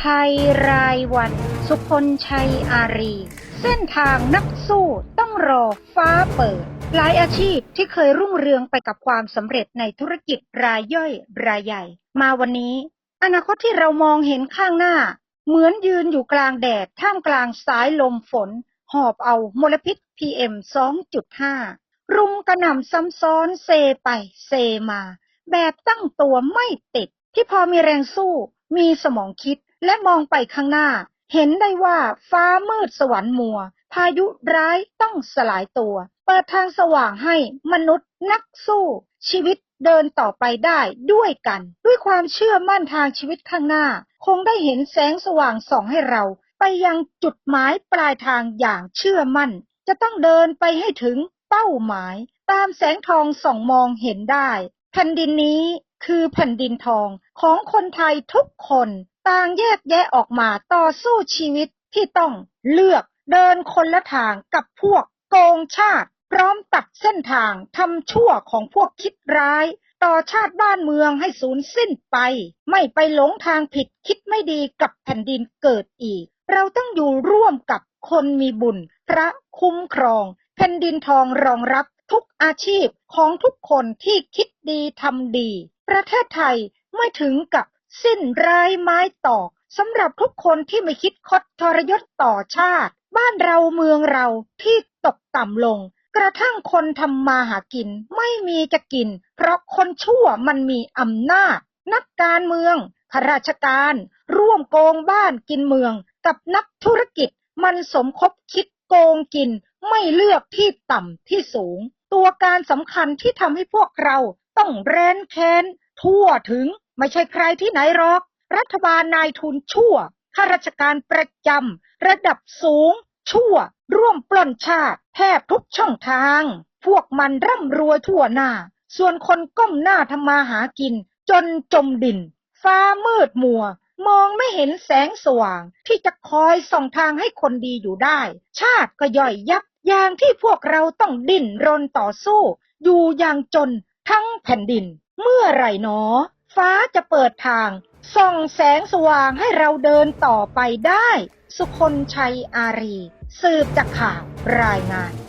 ไทยรายวัน สุคนชัยอารี เส้นทางนักสู้ต้องรอฟ้าเปิด หลายอาชีพที่เคยรุ่งเรืองไปกับความสำเร็จในธุรกิจรายย่อยรายใหญ่ มาวันนี้ อนาคตที่เรามองเห็นข้างหน้า เหมือนยืนอยู่กลางแดดท่ามกลางสายลมฝน หอบเอามลพิษ PM 2.5 รุมกระหน่ำซ้ำซ้อนเซไปเซมา แบบตั้งตัวไม่ติดที่พอมีแรงสู้มีสมองคิด และมองไปข้างหน้า เห็นได้ว่าฟ้ามืดสวรรค์มัว พายุร้ายต้องสลายตัว เปิดทางสว่างให้มนุษย์นักสู้ ชีวิตเดินต่อไปได้ด้วยกัน ด้วยความเชื่อมั่นทางชีวิตข้างหน้า คงได้เห็นแสงสว่างส่องให้เรา ไปยังจุดหมายปลายทางอย่างเชื่อมั่น จะต้องเดินไปให้ถึงเป้าหมาย ตามแสงทองส่องมองเห็นได้แผ่นดินนี้ คือแผ่นดินทองของคนไทยทุกคนต่างแยกแยะออกมาต่อสู้ชีวิตที่ต้องเลือกเดินคนละทางกับพวกโกงชาติ พร้อมตัดเส้นทางทำชั่วของพวกคิดร้าย ต่อชาติบ้านเมืองให้สูญสิ้นไป ไม่ไปหลงทางผิดคิดไม่ดีกับแผ่นดินเกิดอีก เราต้องอยู่ร่วมกับคนมีบุญ พระคุ้มครอง แผ่นดินทองรองรับ ทุกอาชีพของทุกคนที่คิดดีทำดี ประเทศไทยไม่ถึงกับสิ้นรายไม้ตอกสำหรับทุกคนที่ไม่คิดคดทรยศต่อชาติ บ้านเราเมืองเราที่ตกต่ำลง กระทั่งคนทำมาหากินไม่มีจะกิน เพราะคนชั่วมันมีอำนาจ นักการเมืองข้าราชการ ร่วมโกงบ้านกินเมือง กับนักธุรกิจมันสมคบคิดโกงกิน ไม่เลือกที่ต่ำที่สูง ตัวการสำคัญที่ทำให้พวกเราต้องแรนแค้นทั่วถึงไม่ใช่ใครที่ไหนหรอก รัฐบาลนายทุนชั่วข้าราชการประจำระดับสูง ชั่ว ร่วมปล้นชาติแทบทุกช่องทาง พวกมันร่ำรวยทั่วหน้า ส่วนคนก้มหน้าทำมาหากิน จนจมดิน ฟ้ามืดมัว มองไม่เห็นแสงสว่าง ที่จะคอยส่องทางให้คนดีอยู่ได้ ชาติก็ย่อยยับ อย่างที่พวกเราต้องดิ้นรนต่อสู้ อยู่อย่างจนทั้งแผ่นดิน เมื่อไหร่หนอ ฟ้าจะเปิดทาง ส่องแสงสว่างให้เราเดินต่อไปได้ สุคนชัยอารี สืบจากข่าวรายงาน